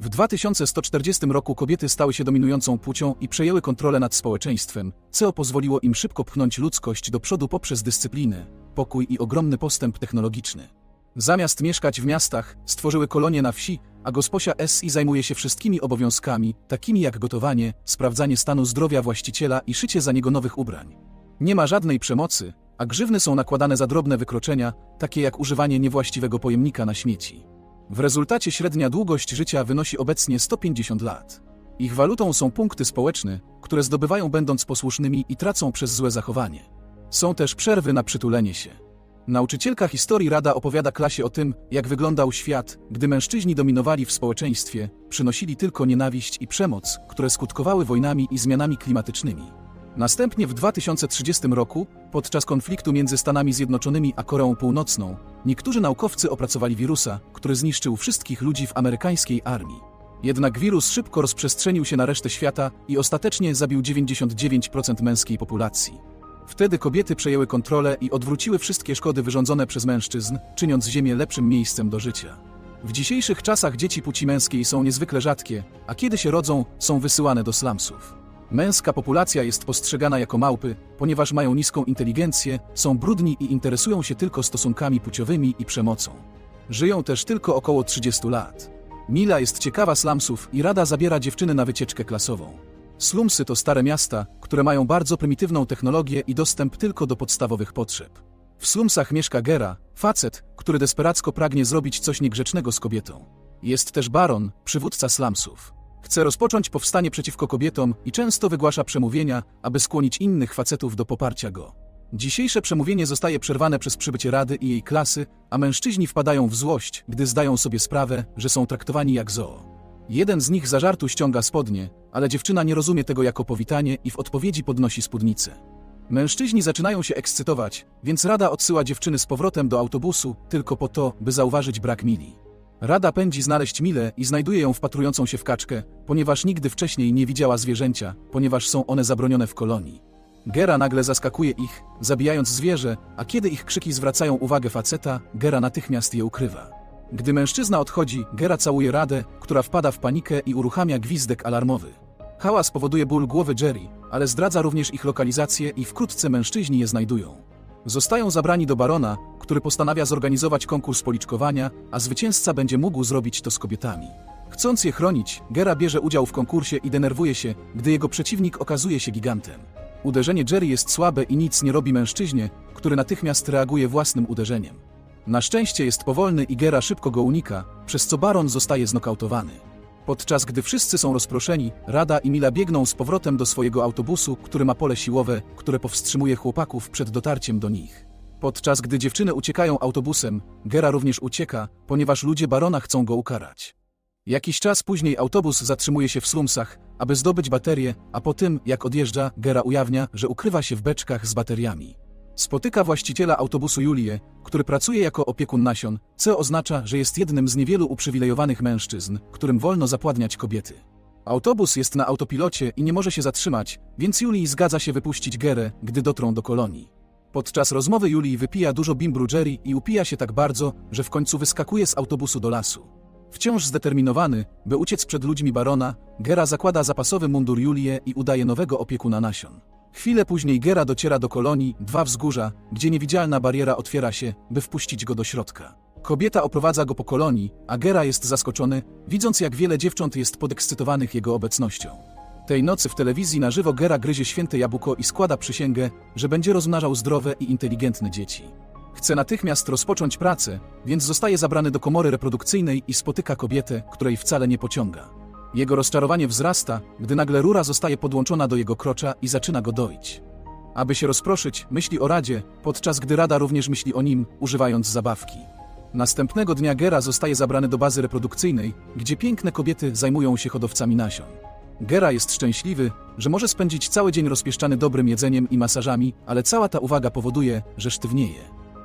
W 2140 roku kobiety stały się dominującą płcią i przejęły kontrolę nad społeczeństwem, co pozwoliło im szybko pchnąć ludzkość do przodu poprzez dyscyplinę, pokój i ogromny postęp technologiczny. Zamiast mieszkać w miastach, stworzyły kolonie na wsi, a gosposia SI zajmuje się wszystkimi obowiązkami, takimi jak gotowanie, sprawdzanie stanu zdrowia właściciela i szycie za niego nowych ubrań. Nie ma żadnej przemocy, a grzywny są nakładane za drobne wykroczenia, takie jak używanie niewłaściwego pojemnika na śmieci. W rezultacie średnia długość życia wynosi obecnie 150 lat. Ich walutą są punkty społeczne, które zdobywają będąc posłusznymi i tracą przez złe zachowanie. Są też przerwy na przytulenie się. Nauczycielka historii Rada opowiada klasie o tym, jak wyglądał świat, gdy mężczyźni dominowali w społeczeństwie, przynosili tylko nienawiść i przemoc, które skutkowały wojnami i zmianami klimatycznymi. Następnie w 2030 roku, podczas konfliktu między Stanami Zjednoczonymi a Koreą Północną, niektórzy naukowcy opracowali wirusa, który zniszczył wszystkich ludzi w amerykańskiej armii. Jednak wirus szybko rozprzestrzenił się na resztę świata i ostatecznie zabił 99% męskiej populacji. Wtedy kobiety przejęły kontrolę i odwróciły wszystkie szkody wyrządzone przez mężczyzn, czyniąc Ziemię lepszym miejscem do życia. W dzisiejszych czasach dzieci płci męskiej są niezwykle rzadkie, a kiedy się rodzą, są wysyłane do slumsów. Męska populacja jest postrzegana jako małpy, ponieważ mają niską inteligencję, są brudni i interesują się tylko stosunkami płciowymi i przemocą. Żyją też tylko około 30 lat. Mila jest ciekawa slumsów i rada zabiera dziewczyny na wycieczkę klasową. Slumsy to stare miasta, które mają bardzo prymitywną technologię i dostęp tylko do podstawowych potrzeb. W slumsach mieszka Gera, facet, który desperacko pragnie zrobić coś niegrzecznego z kobietą. Jest też Baron, przywódca slumsów. Chce rozpocząć powstanie przeciwko kobietom i często wygłasza przemówienia, aby skłonić innych facetów do poparcia go. Dzisiejsze przemówienie zostaje przerwane przez przybycie Rady i jej klasy, a mężczyźni wpadają w złość, gdy zdają sobie sprawę, że są traktowani jak zoo. Jeden z nich za żartu ściąga spodnie, ale dziewczyna nie rozumie tego jako powitanie i w odpowiedzi podnosi spódnicę. Mężczyźni zaczynają się ekscytować, więc Rada odsyła dziewczyny z powrotem do autobusu tylko po to, by zauważyć brak Mili. Rada pędzi znaleźć Milę i znajduje ją wpatrującą się w kaczkę, ponieważ nigdy wcześniej nie widziała zwierzęcia, ponieważ są one zabronione w kolonii. Gera nagle zaskakuje ich, zabijając zwierzę, a kiedy ich krzyki zwracają uwagę faceta, Gera natychmiast je ukrywa. Gdy mężczyzna odchodzi, Gera całuje Radę, która wpada w panikę i uruchamia gwizdek alarmowy. Hałas powoduje ból głowy Jerry, ale zdradza również ich lokalizację i wkrótce mężczyźni je znajdują. Zostają zabrani do barona, który postanawia zorganizować konkurs policzkowania, a zwycięzca będzie mógł zrobić to z kobietami. Chcąc je chronić, Gera bierze udział w konkursie i denerwuje się, gdy jego przeciwnik okazuje się gigantem. Uderzenie Jerry jest słabe i nic nie robi mężczyźnie, który natychmiast reaguje własnym uderzeniem. Na szczęście jest powolny i Gera szybko go unika, przez co baron zostaje znokautowany. Podczas gdy wszyscy są rozproszeni, Rada i Mila biegną z powrotem do swojego autobusu, który ma pole siłowe, które powstrzymuje chłopaków przed dotarciem do nich. Podczas gdy dziewczyny uciekają autobusem, Gera również ucieka, ponieważ ludzie barona chcą go ukarać. Jakiś czas później autobus zatrzymuje się w slumsach, aby zdobyć baterie, a po tym, jak odjeżdża, Gera ujawnia, że ukrywa się w beczkach z bateriami. Spotyka właściciela autobusu Julię, który pracuje jako opiekun nasion, co oznacza, że jest jednym z niewielu uprzywilejowanych mężczyzn, którym wolno zapładniać kobiety. Autobus jest na autopilocie i nie może się zatrzymać, więc Julii zgadza się wypuścić Gerę, gdy dotrą do kolonii. Podczas rozmowy Julii wypija dużo bimbru Jerry i upija się tak bardzo, że w końcu wyskakuje z autobusu do lasu. Wciąż zdeterminowany, by uciec przed ludźmi barona, Gera zakłada zapasowy mundur Julię i udaje nowego opiekuna nasion. Chwilę później Gera dociera do kolonii, dwa wzgórza, gdzie niewidzialna bariera otwiera się, by wpuścić go do środka. Kobieta oprowadza go po kolonii, a Gera jest zaskoczony, widząc jak wiele dziewcząt jest podekscytowanych jego obecnością. Tej nocy w telewizji na żywo Gera gryzie święte jabłko i składa przysięgę, że będzie rozmnażał zdrowe i inteligentne dzieci. Chce natychmiast rozpocząć pracę, więc zostaje zabrany do komory reprodukcyjnej i spotyka kobietę, której wcale nie pociąga. Jego rozczarowanie wzrasta, gdy nagle rura zostaje podłączona do jego krocza i zaczyna go doić. Aby się rozproszyć, myśli o Radzie, podczas gdy Rada również myśli o nim, używając zabawki. Następnego dnia Gera zostaje zabrany do bazy reprodukcyjnej, gdzie piękne kobiety zajmują się hodowcami nasion. Gera jest szczęśliwy, że może spędzić cały dzień rozpieszczany dobrym jedzeniem i masażami, ale cała ta uwaga powoduje, że sztywnieje.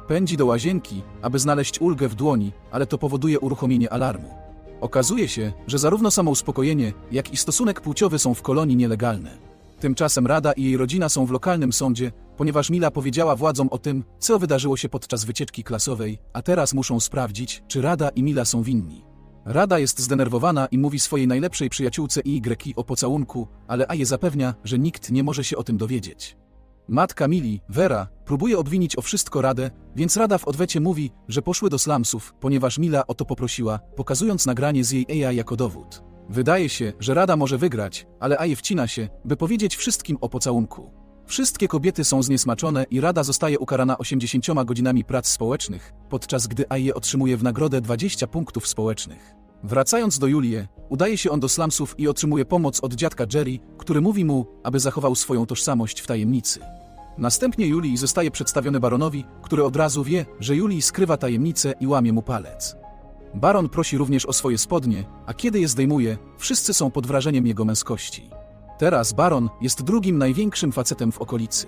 Pędzi do łazienki, aby znaleźć ulgę w dłoni, ale to powoduje uruchomienie alarmu. Okazuje się, że zarówno samo uspokojenie, jak i stosunek płciowy są w kolonii nielegalne. Tymczasem Rada i jej rodzina są w lokalnym sądzie, ponieważ Mila powiedziała władzom o tym, co wydarzyło się podczas wycieczki klasowej, a teraz muszą sprawdzić, czy Rada i Mila są winni. Rada jest zdenerwowana i mówi swojej najlepszej przyjaciółce Y o pocałunku, ale Aje zapewnia, że nikt nie może się o tym dowiedzieć. Matka Mili, Vera, próbuje obwinić o wszystko Radę, więc Rada w odwecie mówi, że poszły do slumsów, ponieważ Mila o to poprosiła, pokazując nagranie z jej AI jako dowód. Wydaje się, że Rada może wygrać, ale Aje wcina się, by powiedzieć wszystkim o pocałunku. Wszystkie kobiety są zniesmaczone i Rada zostaje ukarana 80 godzinami prac społecznych, podczas gdy Aje otrzymuje w nagrodę 20 punktów społecznych. Wracając do Julie, udaje się on do slumsów i otrzymuje pomoc od dziadka Jerry, który mówi mu, aby zachował swoją tożsamość w tajemnicy. Następnie Julii zostaje przedstawiony baronowi, który od razu wie, że Julii skrywa tajemnicę i łamie mu palec. Baron prosi również o swoje spodnie, a kiedy je zdejmuje, wszyscy są pod wrażeniem jego męskości. Teraz Baron jest drugim największym facetem w okolicy.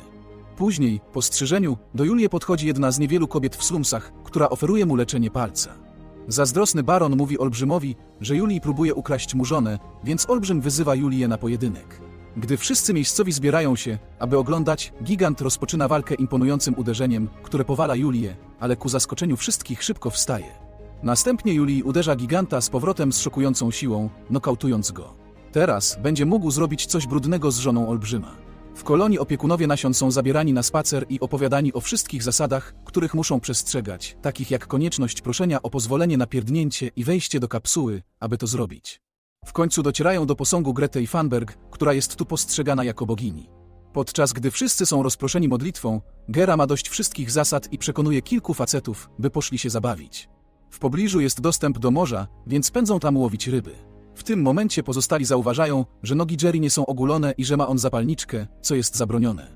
Później, po strzyżeniu, do Julii podchodzi jedna z niewielu kobiet w slumsach, która oferuje mu leczenie palca. Zazdrosny Baron mówi Olbrzymowi, że Julii próbuje ukraść mu żonę, więc Olbrzym wyzywa Julię na pojedynek. Gdy wszyscy miejscowi zbierają się, aby oglądać, gigant rozpoczyna walkę imponującym uderzeniem, które powala Julię, ale ku zaskoczeniu wszystkich szybko wstaje. Następnie Julii uderza giganta z powrotem z szokującą siłą, nokautując go. Teraz będzie mógł zrobić coś brudnego z żoną Olbrzyma. W kolonii opiekunowie nasion są zabierani na spacer i opowiadani o wszystkich zasadach, których muszą przestrzegać, takich jak konieczność proszenia o pozwolenie na pierdnięcie i wejście do kapsuły, aby to zrobić. W końcu docierają do posągu Gretej Fanberg, która jest tu postrzegana jako bogini. Podczas gdy wszyscy są rozproszeni modlitwą, Gera ma dość wszystkich zasad i przekonuje kilku facetów, by poszli się zabawić. W pobliżu jest dostęp do morza, więc pędzą tam łowić ryby. W tym momencie pozostali zauważają, że nogi Jerry nie są ogulone i że ma on zapalniczkę, co jest zabronione.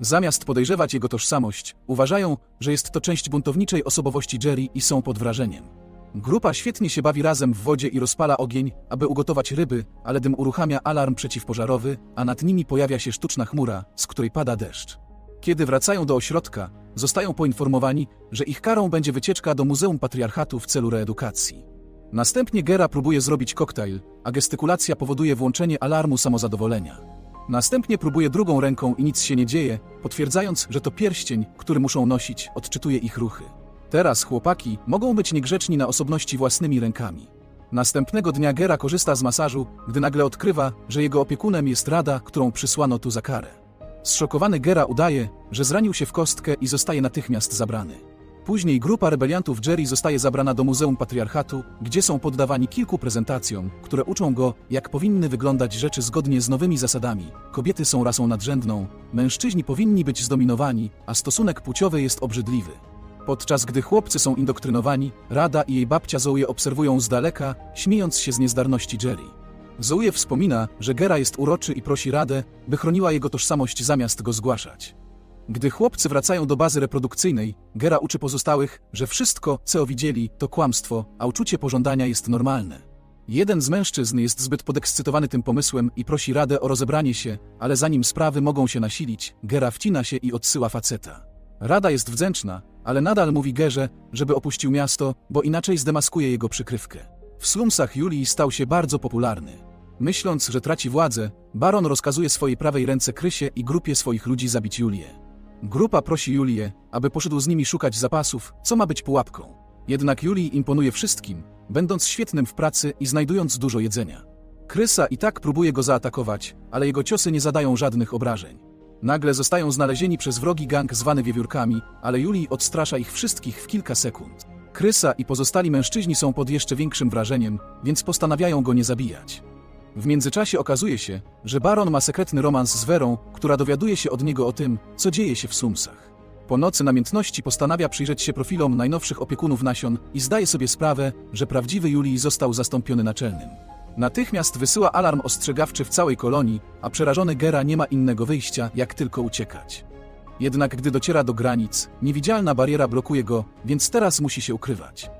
Zamiast podejrzewać jego tożsamość, uważają, że jest to część buntowniczej osobowości Jerry i są pod wrażeniem. Grupa świetnie się bawi razem w wodzie i rozpala ogień, aby ugotować ryby, ale dym uruchamia alarm przeciwpożarowy, a nad nimi pojawia się sztuczna chmura, z której pada deszcz. Kiedy wracają do ośrodka, zostają poinformowani, że ich karą będzie wycieczka do Muzeum Patriarchatu w celu reedukacji. Następnie Gera próbuje zrobić koktajl, a gestykulacja powoduje włączenie alarmu samozadowolenia. Następnie próbuje drugą ręką i nic się nie dzieje, potwierdzając, że to pierścień, który muszą nosić, odczytuje ich ruchy. Teraz chłopaki mogą być niegrzeczni na osobności własnymi rękami. Następnego dnia Gera korzysta z masażu, gdy nagle odkrywa, że jego opiekunem jest Rada, którą przysłano tu za karę. Zszokowany Gera udaje, że zranił się w kostkę i zostaje natychmiast zabrany. Później grupa rebeliantów Jerry zostaje zabrana do Muzeum Patriarchatu, gdzie są poddawani kilku prezentacjom, które uczą go, jak powinny wyglądać rzeczy zgodnie z nowymi zasadami. Kobiety są rasą nadrzędną, mężczyźni powinni być zdominowani, a stosunek płciowy jest obrzydliwy. Podczas gdy chłopcy są indoktrynowani, Rada i jej babcia Zoe obserwują z daleka, śmiejąc się z niezdarności Jerry. Zoe wspomina, że Gera jest uroczy i prosi Radę, by chroniła jego tożsamość zamiast go zgłaszać. Gdy chłopcy wracają do bazy reprodukcyjnej, Gera uczy pozostałych, że wszystko, co widzieli, to kłamstwo, a uczucie pożądania jest normalne. Jeden z mężczyzn jest zbyt podekscytowany tym pomysłem i prosi Radę o rozebranie się, ale zanim sprawy mogą się nasilić, Gera wcina się i odsyła faceta. Rada jest wdzięczna, ale nadal mówi Gerze, żeby opuścił miasto, bo inaczej zdemaskuje jego przykrywkę. W slumsach Julii stał się bardzo popularny. Myśląc, że traci władzę, baron rozkazuje swojej prawej ręce Krysie i grupie swoich ludzi zabić Julię. Grupa prosi Julię, aby poszedł z nimi szukać zapasów, co ma być pułapką. Jednak Julii imponuje wszystkim, będąc świetnym w pracy i znajdując dużo jedzenia. Krysa i tak próbuje go zaatakować, ale jego ciosy nie zadają żadnych obrażeń. Nagle zostają znalezieni przez wrogi gang zwany wiewiórkami, ale Julii odstrasza ich wszystkich w kilka sekund. Krysa i pozostali mężczyźni są pod jeszcze większym wrażeniem, więc postanawiają go nie zabijać. W międzyczasie okazuje się, że baron ma sekretny romans z Werą, która dowiaduje się od niego o tym, co dzieje się w slumsach. Po nocy namiętności postanawia przyjrzeć się profilom najnowszych opiekunów nasion i zdaje sobie sprawę, że prawdziwy Julii został zastąpiony naczelnym. Natychmiast wysyła alarm ostrzegawczy w całej kolonii, a przerażony Gera nie ma innego wyjścia, jak tylko uciekać. Jednak gdy dociera do granic, niewidzialna bariera blokuje go, więc teraz musi się ukrywać.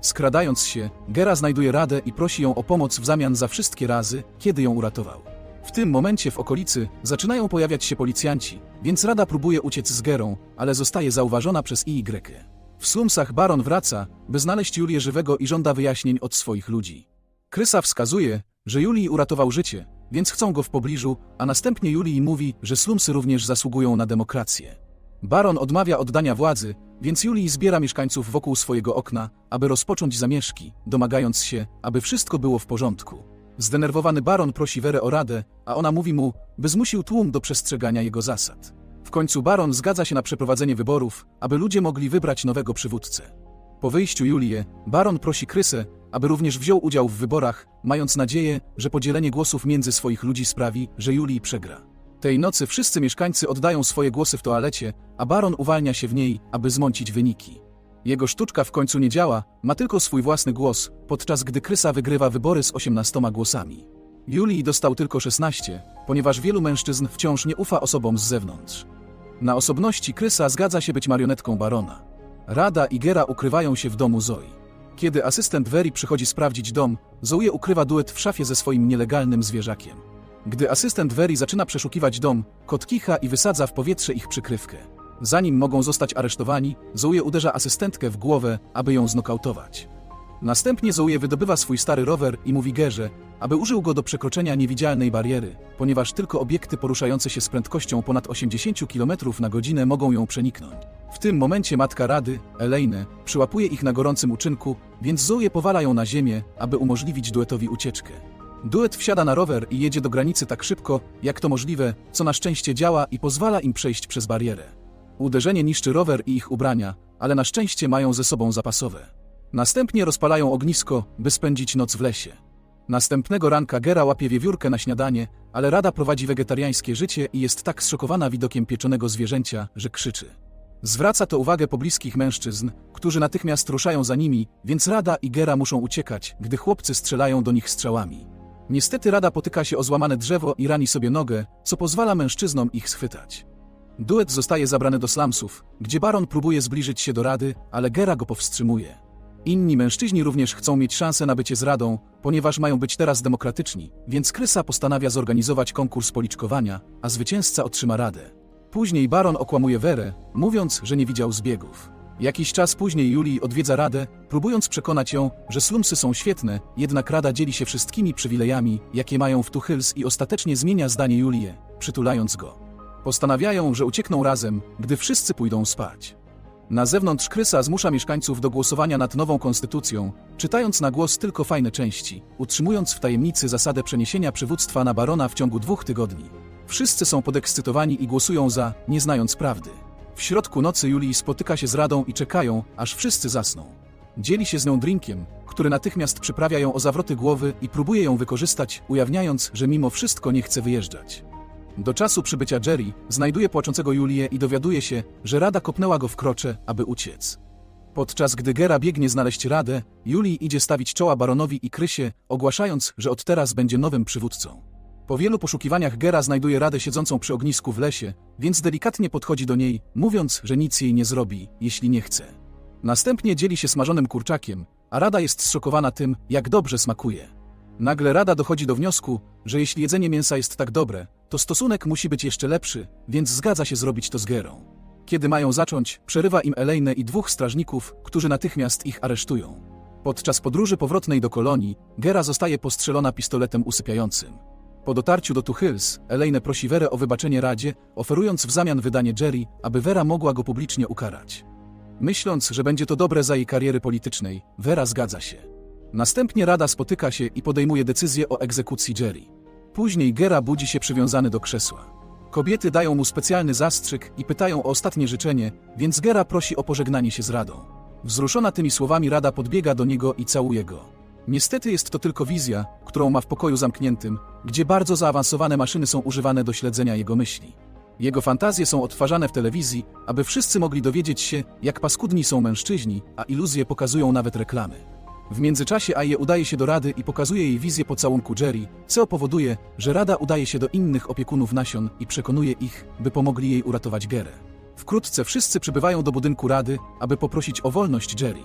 Skradając się, Gera znajduje Radę i prosi ją o pomoc w zamian za wszystkie razy, kiedy ją uratował. W tym momencie w okolicy zaczynają pojawiać się policjanci, więc Rada próbuje uciec z Gerą, ale zostaje zauważona przez IY. W slumsach baron wraca, by znaleźć Julię żywego i żąda wyjaśnień od swoich ludzi. Krysa wskazuje, że Julii uratował życie, więc chcą go w pobliżu, a następnie Julii mówi, że slumsy również zasługują na demokrację. Baron odmawia oddania władzy, więc Julii zbiera mieszkańców wokół swojego okna, aby rozpocząć zamieszki, domagając się, aby wszystko było w porządku. Zdenerwowany baron prosi Werę o radę, a ona mówi mu, by zmusił tłum do przestrzegania jego zasad. W końcu baron zgadza się na przeprowadzenie wyborów, aby ludzie mogli wybrać nowego przywódcę. Po wyjściu Julię, baron prosi Krysę, aby również wziął udział w wyborach, mając nadzieję, że podzielenie głosów między swoich ludzi sprawi, że Julii przegra. Tej nocy wszyscy mieszkańcy oddają swoje głosy w toalecie, a baron uwalnia się w niej, aby zmącić wyniki. Jego sztuczka w końcu nie działa, ma tylko swój własny głos, podczas gdy Krysa wygrywa wybory z 18 głosami. Julii dostał tylko 16, ponieważ wielu mężczyzn wciąż nie ufa osobom z zewnątrz. Na osobności Krysa zgadza się być marionetką barona. Rada i Gera ukrywają się w domu Zoi. Kiedy asystent Veri przychodzi sprawdzić dom, Zoe ukrywa duet w szafie ze swoim nielegalnym zwierzakiem. Gdy asystent Veri zaczyna przeszukiwać dom, kot kicha i wysadza w powietrze ich przykrywkę. Zanim mogą zostać aresztowani, Zoe uderza asystentkę w głowę, aby ją znokautować. Następnie Zoe wydobywa swój stary rower i mówi Gerze, aby użył go do przekroczenia niewidzialnej bariery, ponieważ tylko obiekty poruszające się z prędkością ponad 80 km na godzinę mogą ją przeniknąć. W tym momencie matka Rady, Elaine, przyłapuje ich na gorącym uczynku, więc Zoe powala ją na ziemię, aby umożliwić duetowi ucieczkę. Duet wsiada na rower i jedzie do granicy tak szybko, jak to możliwe, co na szczęście działa i pozwala im przejść przez barierę. Uderzenie niszczy rower i ich ubrania, ale na szczęście mają ze sobą zapasowe. Następnie rozpalają ognisko, by spędzić noc w lesie. Następnego ranka Gera łapie wiewiórkę na śniadanie, ale Rada prowadzi wegetariańskie życie i jest tak zszokowana widokiem pieczonego zwierzęcia, że krzyczy. Zwraca to uwagę pobliskich mężczyzn, którzy natychmiast ruszają za nimi, więc Rada i Gera muszą uciekać, gdy chłopcy strzelają do nich strzałami. Niestety Rada potyka się o złamane drzewo i rani sobie nogę, co pozwala mężczyznom ich schwytać. Duet zostaje zabrany do slumsów, gdzie baron próbuje zbliżyć się do Rady, ale Gera go powstrzymuje. Inni mężczyźni również chcą mieć szansę na bycie z Radą, ponieważ mają być teraz demokratyczni, więc Krysa postanawia zorganizować konkurs policzkowania, a zwycięzca otrzyma Radę. Później baron okłamuje Werę, mówiąc, że nie widział zbiegów. Jakiś czas później Julii odwiedza Radę, próbując przekonać ją, że slumsy są świetne, jednak Rada dzieli się wszystkimi przywilejami, jakie mają w Hills i ostatecznie zmienia zdanie Julię, przytulając go. Postanawiają, że uciekną razem, gdy wszyscy pójdą spać. Na zewnątrz Krysa zmusza mieszkańców do głosowania nad nową konstytucją, czytając na głos tylko fajne części, utrzymując w tajemnicy zasadę przeniesienia przywództwa na barona w ciągu dwóch tygodni. Wszyscy są podekscytowani i głosują za, nie znając prawdy. W środku nocy Julii spotyka się z Radą i czekają, aż wszyscy zasną. Dzieli się z nią drinkiem, który natychmiast przyprawia ją o zawroty głowy i próbuje ją wykorzystać, ujawniając, że mimo wszystko nie chce wyjeżdżać. Do czasu przybycia Jerry znajduje płaczącego Julię i dowiaduje się, że Rada kopnęła go w krocze, aby uciec. Podczas gdy Gera biegnie znaleźć Radę, Julii idzie stawić czoła baronowi i Krysie, ogłaszając, że od teraz będzie nowym przywódcą. Po wielu poszukiwaniach Gera znajduje Radę siedzącą przy ognisku w lesie, więc delikatnie podchodzi do niej, mówiąc, że nic jej nie zrobi, jeśli nie chce. Następnie dzieli się smażonym kurczakiem, a Rada jest zszokowana tym, jak dobrze smakuje. Nagle Rada dochodzi do wniosku, że jeśli jedzenie mięsa jest tak dobre, to stosunek musi być jeszcze lepszy, więc zgadza się zrobić to z Gerą. Kiedy mają zacząć, przerywa im Elaine i dwóch strażników, którzy natychmiast ich aresztują. Podczas podróży powrotnej do kolonii, Gera zostaje postrzelona pistoletem usypiającym. Po dotarciu do Two Hills, Elaine prosi Werę o wybaczenie Radzie, oferując w zamian wydanie Jerry, aby Wera mogła go publicznie ukarać. Myśląc, że będzie to dobre za jej kariery politycznej, Wera zgadza się. Następnie Rada spotyka się i podejmuje decyzję o egzekucji Jerry. Później Gera budzi się przywiązany do krzesła. Kobiety dają mu specjalny zastrzyk i pytają o ostatnie życzenie, więc Gera prosi o pożegnanie się z Radą. Wzruszona tymi słowami Rada podbiega do niego i całuje go. Niestety jest to tylko wizja, którą ma w pokoju zamkniętym, gdzie bardzo zaawansowane maszyny są używane do śledzenia jego myśli. Jego fantazje są odtwarzane w telewizji, aby wszyscy mogli dowiedzieć się, jak paskudni są mężczyźni, a iluzje pokazują nawet reklamy. W międzyczasie Aje udaje się do Rady i pokazuje jej wizję pocałunku Jerry, co powoduje, że Rada udaje się do innych opiekunów nasion i przekonuje ich, by pomogli jej uratować Gerę. Wkrótce wszyscy przybywają do budynku Rady, aby poprosić o wolność Jerry.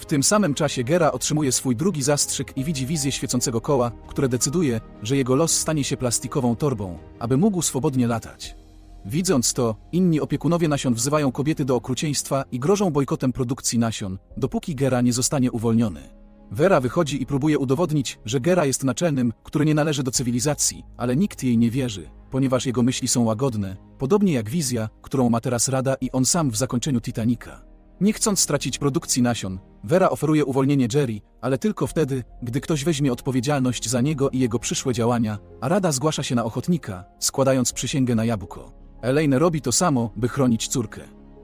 W tym samym czasie Gera otrzymuje swój drugi zastrzyk i widzi wizję świecącego koła, które decyduje, że jego los stanie się plastikową torbą, aby mógł swobodnie latać. Widząc to, inni opiekunowie nasion wzywają kobiety do okrucieństwa i grożą bojkotem produkcji nasion, dopóki Gera nie zostanie uwolniony. Vera wychodzi i próbuje udowodnić, że Gera jest naczelnym, który nie należy do cywilizacji, ale nikt jej nie wierzy, ponieważ jego myśli są łagodne, podobnie jak wizja, którą ma teraz Rada i on sam w zakończeniu Titanica. Nie chcąc stracić produkcji nasion, Vera oferuje uwolnienie Jerry, ale tylko wtedy, gdy ktoś weźmie odpowiedzialność za niego i jego przyszłe działania, a Rada zgłasza się na ochotnika, składając przysięgę na jabłko. Elaine robi to samo, by chronić córkę.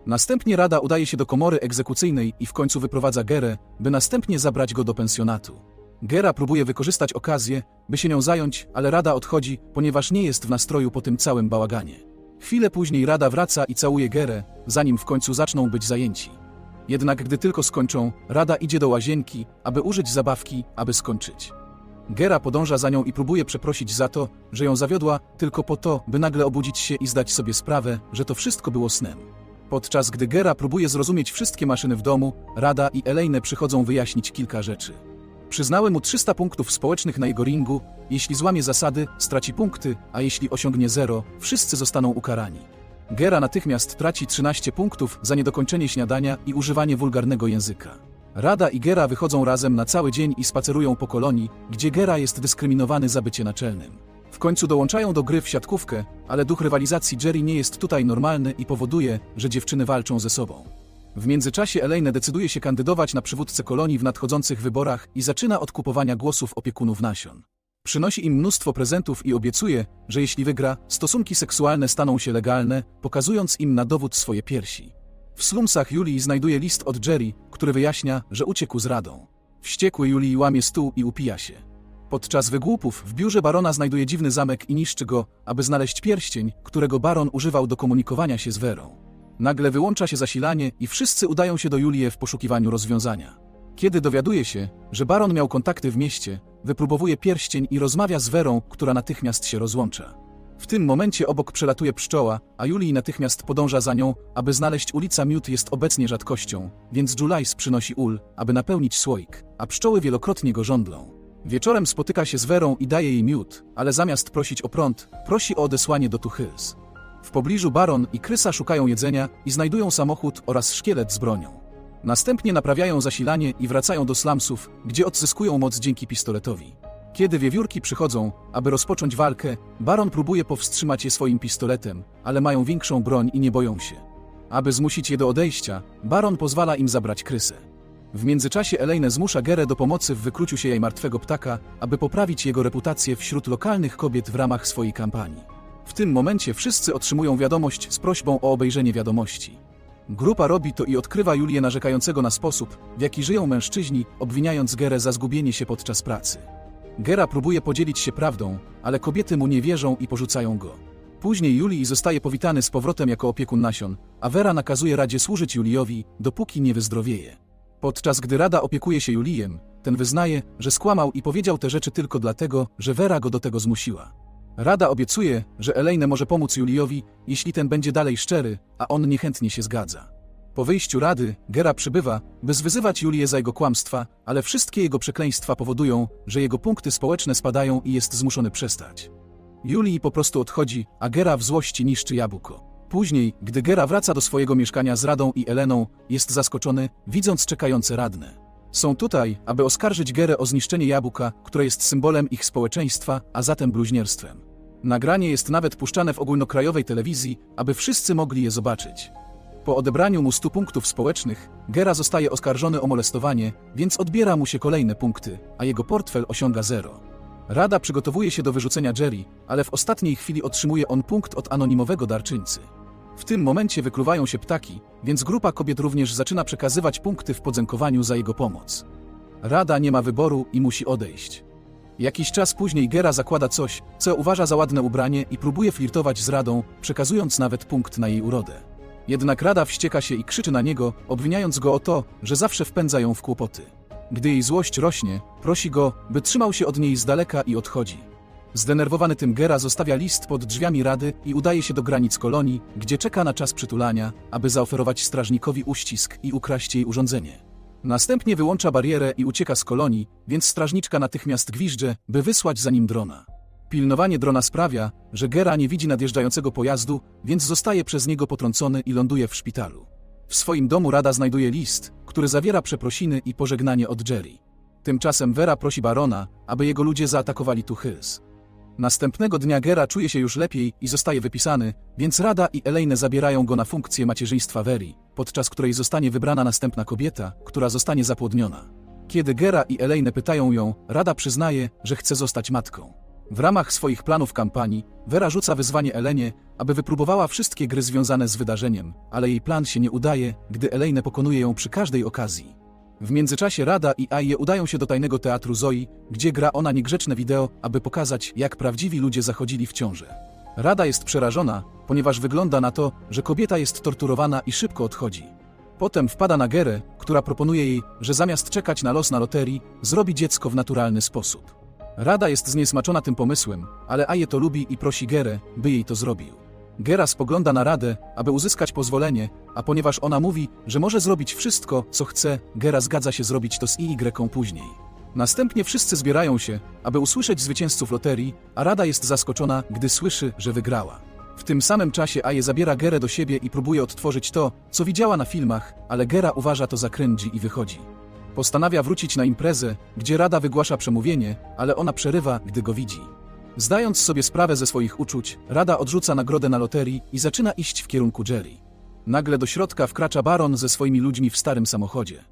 Następnie Rada udaje się do komory egzekucyjnej i w końcu wyprowadza Gerę, by następnie zabrać go do pensjonatu. Gera próbuje wykorzystać okazję, by się nią zająć, ale Rada odchodzi, ponieważ nie jest w nastroju po tym całym bałaganie. Chwilę później Rada wraca i całuje Gerę, zanim w końcu zaczną być zajęci. Jednak gdy tylko skończą, Rada idzie do łazienki, aby użyć zabawki, aby skończyć. Gera podąża za nią i próbuje przeprosić za to, że ją zawiodła, tylko po to, by nagle obudzić się i zdać sobie sprawę, że to wszystko było snem. Podczas gdy Gera próbuje zrozumieć wszystkie maszyny w domu, Rada i Elaine przychodzą wyjaśnić kilka rzeczy. Przyznały mu 300 punktów społecznych na jego ringu, jeśli złamie zasady, straci punkty, a jeśli osiągnie zero, wszyscy zostaną ukarani. Gera natychmiast traci 13 punktów za niedokończenie śniadania i używanie wulgarnego języka. Rada i Gera wychodzą razem na cały dzień i spacerują po kolonii, gdzie Gera jest dyskryminowany za bycie naczelnym. W końcu dołączają do gry w siatkówkę, ale duch rywalizacji Jerry nie jest tutaj normalny i powoduje, że dziewczyny walczą ze sobą. W międzyczasie Elaine decyduje się kandydować na przywódcę kolonii w nadchodzących wyborach i zaczyna od kupowania głosów opiekunów nasion. Przynosi im mnóstwo prezentów i obiecuje, że jeśli wygra, stosunki seksualne staną się legalne, pokazując im na dowód swoje piersi. W slumsach Julii znajduje list od Jerry, który wyjaśnia, że uciekł z radą. Wściekły Julii łamie stół i upija się. Podczas wygłupów w biurze barona znajduje dziwny zamek i niszczy go, aby znaleźć pierścień, którego baron używał do komunikowania się z Werą. Nagle wyłącza się zasilanie i wszyscy udają się do Julii w poszukiwaniu rozwiązania. Kiedy dowiaduje się, że baron miał kontakty w mieście, wypróbowuje pierścień i rozmawia z Werą, która natychmiast się rozłącza. W tym momencie obok przelatuje pszczoła, a Julii natychmiast podąża za nią, aby znaleźć ulica Miód jest obecnie rzadkością, więc Julius przynosi ul, aby napełnić słoik, a pszczoły wielokrotnie go żądlą. Wieczorem spotyka się z Werą i daje jej miód, ale zamiast prosić o prąd, prosi o odesłanie do Hills. W pobliżu Baron i Krysa szukają jedzenia i znajdują samochód oraz szkielet z bronią. Następnie naprawiają zasilanie i wracają do slumsów, gdzie odzyskują moc dzięki pistoletowi. Kiedy wiewiórki przychodzą, aby rozpocząć walkę, Baron próbuje powstrzymać je swoim pistoletem, ale mają większą broń i nie boją się. Aby zmusić je do odejścia, Baron pozwala im zabrać Krysę. W międzyczasie Elaine zmusza Gerę do pomocy w wykluciu się jej martwego ptaka, aby poprawić jego reputację wśród lokalnych kobiet w ramach swojej kampanii. W tym momencie wszyscy otrzymują wiadomość z prośbą o obejrzenie wiadomości. Grupa robi to i odkrywa Julię narzekającego na sposób, w jaki żyją mężczyźni, obwiniając Gerę za zgubienie się podczas pracy. Gera próbuje podzielić się prawdą, ale kobiety mu nie wierzą i porzucają go. Później Julii zostaje powitany z powrotem jako opiekun nasion, a Vera nakazuje Radzie służyć Juliowi, dopóki nie wyzdrowieje. Podczas gdy Rada opiekuje się Julijem, ten wyznaje, że skłamał i powiedział te rzeczy tylko dlatego, że Vera go do tego zmusiła. Rada obiecuje, że Elaine może pomóc Juliowi, jeśli ten będzie dalej szczery, a on niechętnie się zgadza. Po wyjściu Rady, Gera przybywa, by zwyzywać Julię za jego kłamstwa, ale wszystkie jego przekleństwa powodują, że jego punkty społeczne spadają i jest zmuszony przestać. Julii po prostu odchodzi, a Gera w złości niszczy jabłko. Później, gdy Gera wraca do swojego mieszkania z Radą i Eleną, jest zaskoczony, widząc czekające radne. Są tutaj, aby oskarżyć Gerę o zniszczenie jabłka, które jest symbolem ich społeczeństwa, a zatem bluźnierstwem. Nagranie jest nawet puszczane w ogólnokrajowej telewizji, aby wszyscy mogli je zobaczyć. Po odebraniu mu 100 punktów społecznych, Gera zostaje oskarżony o molestowanie, więc odbiera mu się kolejne punkty, a jego portfel osiąga zero. Rada przygotowuje się do wyrzucenia Jerry, ale w ostatniej chwili otrzymuje on punkt od anonimowego darczyńcy. W tym momencie wykluwają się ptaki, więc grupa kobiet również zaczyna przekazywać punkty w podziękowaniu za jego pomoc. Rada nie ma wyboru i musi odejść. Jakiś czas później Gera zakłada coś, co uważa za ładne ubranie i próbuje flirtować z Radą, przekazując nawet punkt na jej urodę. Jednak Rada wścieka się i krzyczy na niego, obwiniając go o to, że zawsze wpędza ją w kłopoty. Gdy jej złość rośnie, prosi go, by trzymał się od niej z daleka i odchodzi. Zdenerwowany tym Gera zostawia list pod drzwiami Rady i udaje się do granic kolonii, gdzie czeka na czas przytulania, aby zaoferować strażnikowi uścisk i ukraść jej urządzenie. Następnie wyłącza barierę i ucieka z kolonii, więc strażniczka natychmiast gwizdże, by wysłać za nim drona. Pilnowanie drona sprawia, że Gera nie widzi nadjeżdżającego pojazdu, więc zostaje przez niego potrącony i ląduje w szpitalu. W swoim domu Rada znajduje list, który zawiera przeprosiny i pożegnanie od Jerry. Tymczasem Vera prosi Barona, aby jego ludzie zaatakowali tu Hills. Następnego dnia Gera czuje się już lepiej i zostaje wypisany, więc Rada i Elaine zabierają go na funkcję macierzyństwa Veri, podczas której zostanie wybrana następna kobieta, która zostanie zapłodniona. Kiedy Gera i Elaine pytają ją, Rada przyznaje, że chce zostać matką. W ramach swoich planów kampanii, Vera rzuca wyzwanie Elenie, aby wypróbowała wszystkie gry związane z wydarzeniem, ale jej plan się nie udaje, gdy Elaine pokonuje ją przy każdej okazji. W międzyczasie Rada i Aje udają się do tajnego teatru Zoi, gdzie gra ona niegrzeczne wideo, aby pokazać, jak prawdziwi ludzie zachodzili w ciążę. Rada jest przerażona, ponieważ wygląda na to, że kobieta jest torturowana i szybko odchodzi. Potem wpada na Gerę, która proponuje jej, że zamiast czekać na los na loterii, zrobi dziecko w naturalny sposób. Rada jest zniesmaczona tym pomysłem, ale Aje to lubi i prosi Gerę, by jej to zrobił. Gera spogląda na Radę, aby uzyskać pozwolenie, a ponieważ ona mówi, że może zrobić wszystko, co chce, Gera zgadza się zrobić to z Y później. Następnie wszyscy zbierają się, aby usłyszeć zwycięzców loterii, a Rada jest zaskoczona, gdy słyszy, że wygrała. W tym samym czasie Aje zabiera Gerę do siebie i próbuje odtworzyć to, co widziała na filmach, ale Gera uważa to za cringy i wychodzi. Postanawia wrócić na imprezę, gdzie Rada wygłasza przemówienie, ale ona przerywa, gdy go widzi. Zdając sobie sprawę ze swoich uczuć, Rada odrzuca nagrodę na loterii i zaczyna iść w kierunku Jerry. Nagle do środka wkracza baron ze swoimi ludźmi w starym samochodzie.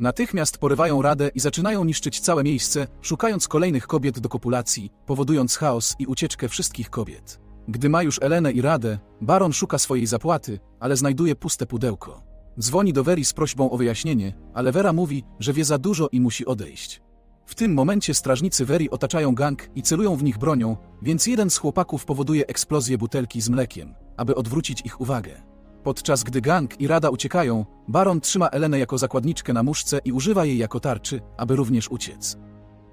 Natychmiast porywają Radę i zaczynają niszczyć całe miejsce, szukając kolejnych kobiet do kopulacji, powodując chaos i ucieczkę wszystkich kobiet. Gdy ma już Elenę i Radę, baron szuka swojej zapłaty, ale znajduje puste pudełko. Dzwoni do Veri z prośbą o wyjaśnienie, ale Vera mówi, że wie za dużo i musi odejść. W tym momencie strażnicy Veri otaczają gang i celują w nich bronią, więc jeden z chłopaków powoduje eksplozję butelki z mlekiem, aby odwrócić ich uwagę. Podczas gdy gang i Rada uciekają, Baron trzyma Elenę jako zakładniczkę na muszce i używa jej jako tarczy, aby również uciec.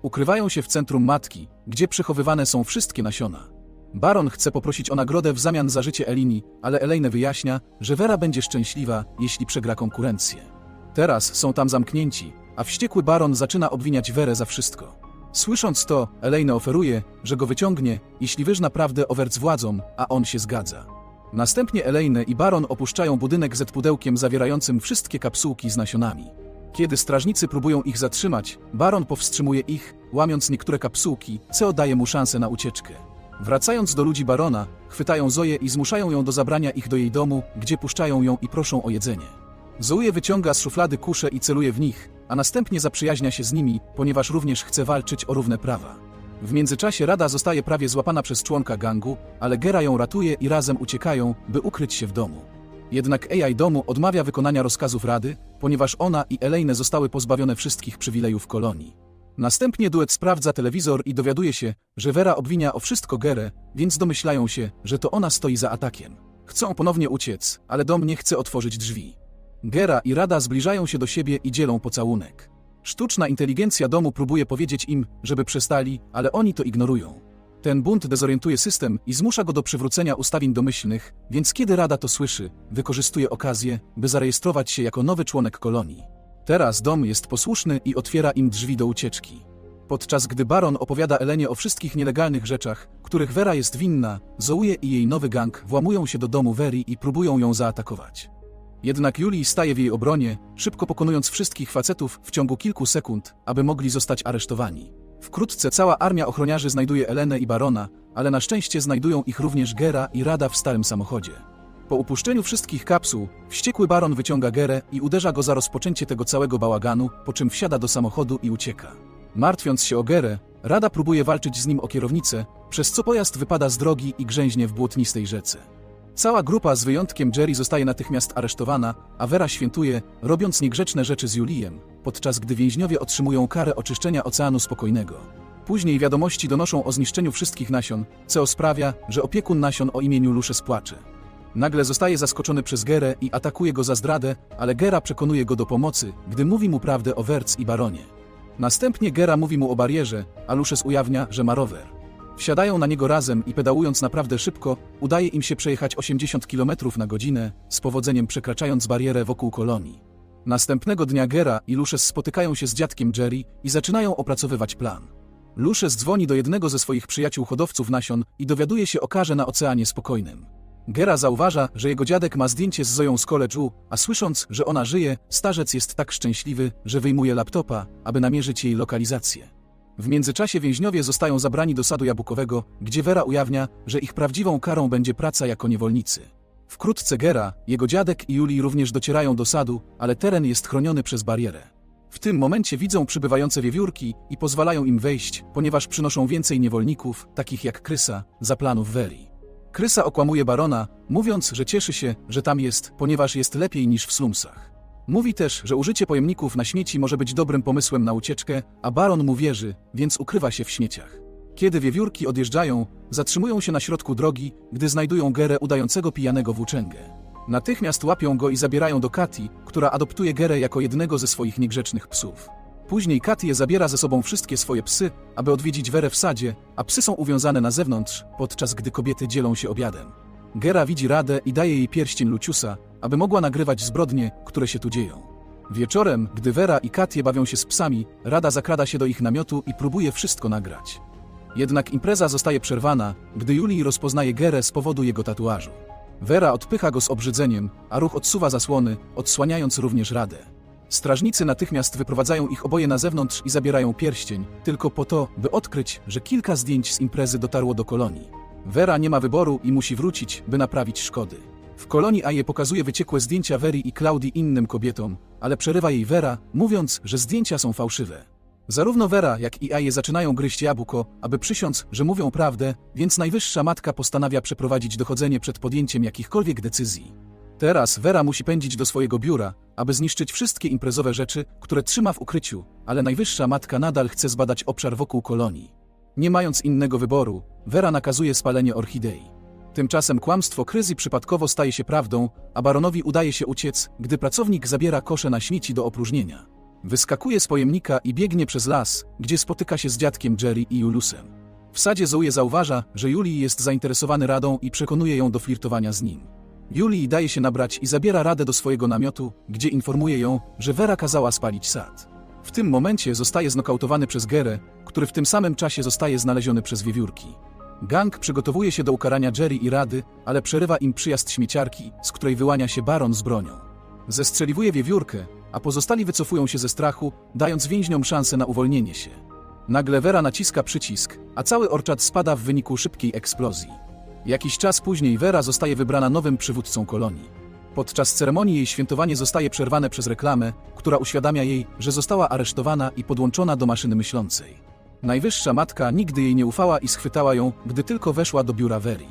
Ukrywają się w centrum matki, gdzie przechowywane są wszystkie nasiona. Baron chce poprosić o nagrodę w zamian za życie Elini, ale Elaine wyjaśnia, że Vera będzie szczęśliwa, jeśli przegra konkurencję. Teraz są tam zamknięci, a wściekły baron zaczyna obwiniać Werę za wszystko. Słysząc to, Elaine oferuje, że go wyciągnie, jeśli wyzna prawdę o Werc władzom, a on się zgadza. Następnie Elaine i baron opuszczają budynek z pudełkiem zawierającym wszystkie kapsułki z nasionami. Kiedy strażnicy próbują ich zatrzymać, baron powstrzymuje ich, łamiąc niektóre kapsułki, co daje mu szansę na ucieczkę. Wracając do ludzi barona, chwytają Zoję i zmuszają ją do zabrania ich do jej domu, gdzie puszczają ją i proszą o jedzenie. Zoe wyciąga z szuflady kusze i celuje w nich, a następnie zaprzyjaźnia się z nimi, ponieważ również chce walczyć o równe prawa. W międzyczasie Rada zostaje prawie złapana przez członka gangu, ale Gera ją ratuje i razem uciekają, by ukryć się w domu. Jednak AI domu odmawia wykonania rozkazów Rady, ponieważ ona i Elaine zostały pozbawione wszystkich przywilejów kolonii. Następnie duet sprawdza telewizor i dowiaduje się, że Vera obwinia o wszystko Gerę, więc domyślają się, że to ona stoi za atakiem. Chcą ponownie uciec, ale dom nie chce otworzyć drzwi. Gera i Rada zbliżają się do siebie i dzielą pocałunek. Sztuczna inteligencja domu próbuje powiedzieć im, żeby przestali, ale oni to ignorują. Ten bunt dezorientuje system i zmusza go do przywrócenia ustawień domyślnych, więc kiedy Rada to słyszy, wykorzystuje okazję, by zarejestrować się jako nowy członek kolonii. Teraz dom jest posłuszny i otwiera im drzwi do ucieczki. Podczas gdy baron opowiada Elenie o wszystkich nielegalnych rzeczach, których Vera jest winna, Zoe i jej nowy gang włamują się do domu Veri i próbują ją zaatakować. Jednak Julii staje w jej obronie, szybko pokonując wszystkich facetów w ciągu kilku sekund, aby mogli zostać aresztowani. Wkrótce cała armia ochroniarzy znajduje Elenę i Barona, ale na szczęście znajdują ich również Gera i Rada w starym samochodzie. Po upuszczeniu wszystkich kapsuł, wściekły baron wyciąga Gerę i uderza go za rozpoczęcie tego całego bałaganu, po czym wsiada do samochodu i ucieka. Martwiąc się o Gerę, Rada próbuje walczyć z nim o kierownicę, przez co pojazd wypada z drogi i grzęźnie w błotnistej rzece. Cała grupa z wyjątkiem Jerry zostaje natychmiast aresztowana, a Vera świętuje, robiąc niegrzeczne rzeczy z Julijem, podczas gdy więźniowie otrzymują karę oczyszczenia Oceanu Spokojnego. Później wiadomości donoszą o zniszczeniu wszystkich nasion, co sprawia, że opiekun nasion o imieniu Luszes płacze. Nagle zostaje zaskoczony przez Gerę i atakuje go za zdradę, ale Gera przekonuje go do pomocy, gdy mówi mu prawdę o Werc i Baronie. Następnie Gera mówi mu o barierze, a Luszes ujawnia, że ma rower. Wsiadają na niego razem i pedałując naprawdę szybko, udaje im się przejechać 80 km na godzinę, z powodzeniem przekraczając barierę wokół kolonii. Następnego dnia Gera i Luszes spotykają się z dziadkiem Jerry i zaczynają opracowywać plan. Luszes dzwoni do jednego ze swoich przyjaciół hodowców nasion i dowiaduje się o karze na Oceanie Spokojnym. Gera zauważa, że jego dziadek ma zdjęcie z Zoją z college'u, a słysząc, że ona żyje, starzec jest tak szczęśliwy, że wyjmuje laptopa, aby namierzyć jej lokalizację. W międzyczasie więźniowie zostają zabrani do sadu jabłkowego, gdzie Vera ujawnia, że ich prawdziwą karą będzie praca jako niewolnicy. Wkrótce Gera, jego dziadek i Juli również docierają do sadu, ale teren jest chroniony przez barierę. W tym momencie widzą przybywające wiewiórki i pozwalają im wejść, ponieważ przynoszą więcej niewolników, takich jak Krysa, za planów Veri. Krysa okłamuje barona, mówiąc, że cieszy się, że tam jest, ponieważ jest lepiej niż w slumsach. Mówi też, że użycie pojemników na śmieci może być dobrym pomysłem na ucieczkę, a baron mu wierzy, więc ukrywa się w śmieciach. Kiedy wiewiórki odjeżdżają, zatrzymują się na środku drogi, gdy znajdują Gerę udającego pijanego włóczęgę. Natychmiast łapią go i zabierają do Kati, która adoptuje Gerę jako jednego ze swoich niegrzecznych psów. Później Katie zabiera ze sobą wszystkie swoje psy, aby odwiedzić Werę w sadzie, a psy są uwiązane na zewnątrz, podczas gdy kobiety dzielą się obiadem. Gera widzi Radę i daje jej pierścień Luciusa, aby mogła nagrywać zbrodnie, które się tu dzieją. Wieczorem, gdy Vera i Katie bawią się z psami, Rada zakrada się do ich namiotu i próbuje wszystko nagrać. Jednak impreza zostaje przerwana, gdy Julii rozpoznaje Gerę z powodu jego tatuażu. Vera odpycha go z obrzydzeniem, a ruch odsuwa zasłony, odsłaniając również Radę. Strażnicy natychmiast wyprowadzają ich oboje na zewnątrz i zabierają pierścień, tylko po to, by odkryć, że kilka zdjęć z imprezy dotarło do kolonii. Vera nie ma wyboru i musi wrócić, by naprawić szkody. W kolonii Aje pokazuje wyciekłe zdjęcia Veri i Claudii innym kobietom, ale przerywa jej Vera, mówiąc, że zdjęcia są fałszywe. Zarówno Vera, jak i Aje zaczynają gryźć jabłko, aby przysiąc, że mówią prawdę, więc najwyższa matka postanawia przeprowadzić dochodzenie przed podjęciem jakichkolwiek decyzji. Teraz Vera musi pędzić do swojego biura, aby zniszczyć wszystkie imprezowe rzeczy, które trzyma w ukryciu, ale najwyższa matka nadal chce zbadać obszar wokół kolonii. Nie mając innego wyboru, Vera nakazuje spalenie orchidei. Tymczasem kłamstwo Kryzy przypadkowo staje się prawdą, a baronowi udaje się uciec, gdy pracownik zabiera kosze na śmieci do opróżnienia. Wyskakuje z pojemnika i biegnie przez las, gdzie spotyka się z dziadkiem Jerry i Julusem. W sadzie Zoe zauważa, że Julii jest zainteresowany radą i przekonuje ją do flirtowania z nim. Julii daje się nabrać i zabiera radę do swojego namiotu, gdzie informuje ją, że Vera kazała spalić sad. W tym momencie zostaje znokautowany przez Gerę, który w tym samym czasie zostaje znaleziony przez wiewiórki. Gang przygotowuje się do ukarania Jerry i Rady, ale przerywa im przyjazd śmieciarki, z której wyłania się baron z bronią. Zestrzeliwuje wiewiórkę, a pozostali wycofują się ze strachu, dając więźniom szansę na uwolnienie się. Nagle Vera naciska przycisk, a cały orczat spada w wyniku szybkiej eksplozji. Jakiś czas później Vera zostaje wybrana nowym przywódcą kolonii. Podczas ceremonii jej świętowanie zostaje przerwane przez reklamę, która uświadamia jej, że została aresztowana i podłączona do maszyny myślącej. Najwyższa matka nigdy jej nie ufała i schwytała ją, gdy tylko weszła do biura Veri.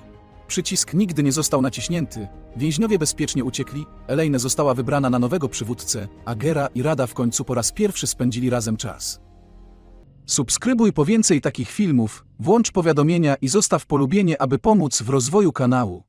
Przycisk nigdy nie został naciśnięty, więźniowie bezpiecznie uciekli, Elaine została wybrana na nowego przywódcę, a Gera i Rada w końcu po raz pierwszy spędzili razem czas. Subskrybuj po więcej takich filmów, włącz powiadomienia i zostaw polubienie, aby pomóc w rozwoju kanału.